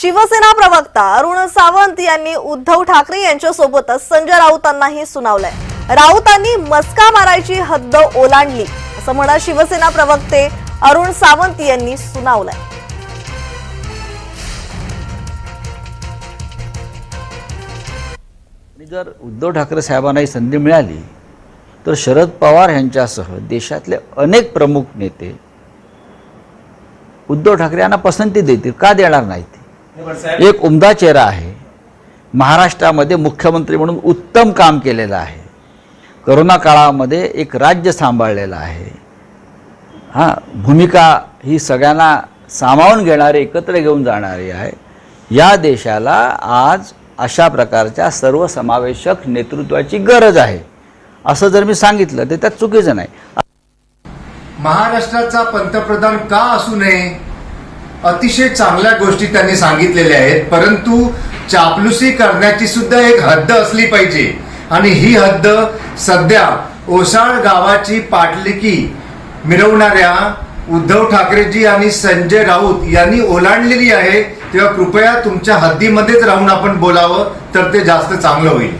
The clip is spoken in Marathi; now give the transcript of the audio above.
शिवसेना प्रवक्ता अरुण सावंत यांनी उद्धव ठाकरे यांच्या सोबतच संजय राऊतांनाही सुनावलंय. राऊतांनी मस्का मारायची हद्द ओलांडली असं म्हणा शिवसेना प्रवक्ते अरुण सावंत यांनी सुनावलंय. जर उद्धव ठाकरे साहेबांना ही संधी मिळाली तर शरद पवार यांच्यासह देशातले अनेक प्रमुख नेते उद्धव ठाकरे यांना पसंती देतील का देणार नाहीत? एक उमदा चेहरा आहे. महाराष्ट्रामध्ये मुख्यमंत्री म्हणून उत्तम काम केलेलं आहे. करोना काळामध्ये एक राज्य सांभाळलेलं आहे. हां भूमिका ही सगळ्यांना सामावून घेणारी एकत्र घेऊन जाणारी आहे. या देशाला आज अशा प्रकारच्या सर्वसमावेशक नेतृत्वाची गरज आहे. असं जर मी सांगितलं तर त्यात चुकीचं नाही. महाराष्ट्राचा पंतप्रधान का असू नये? अतिशय चांगल्या गोष्टी त्यांनी सांगितलेल्या आहेत परंतु चापलुसी करण्याची सुद्धा एक हद्द असली पाहिजे. आणि ही हद्द सध्या ओसाळ गावाची पाटलिकी मिरवणाऱ्या उद्धव ठाकरेजी आणि संजय राऊत यांनी ओलांडलेली आहे तेव्हा कृपया तुमच्या हद्दीमध्येच राहून आपण बोलावं तर ते जास्त चांगलं होईल.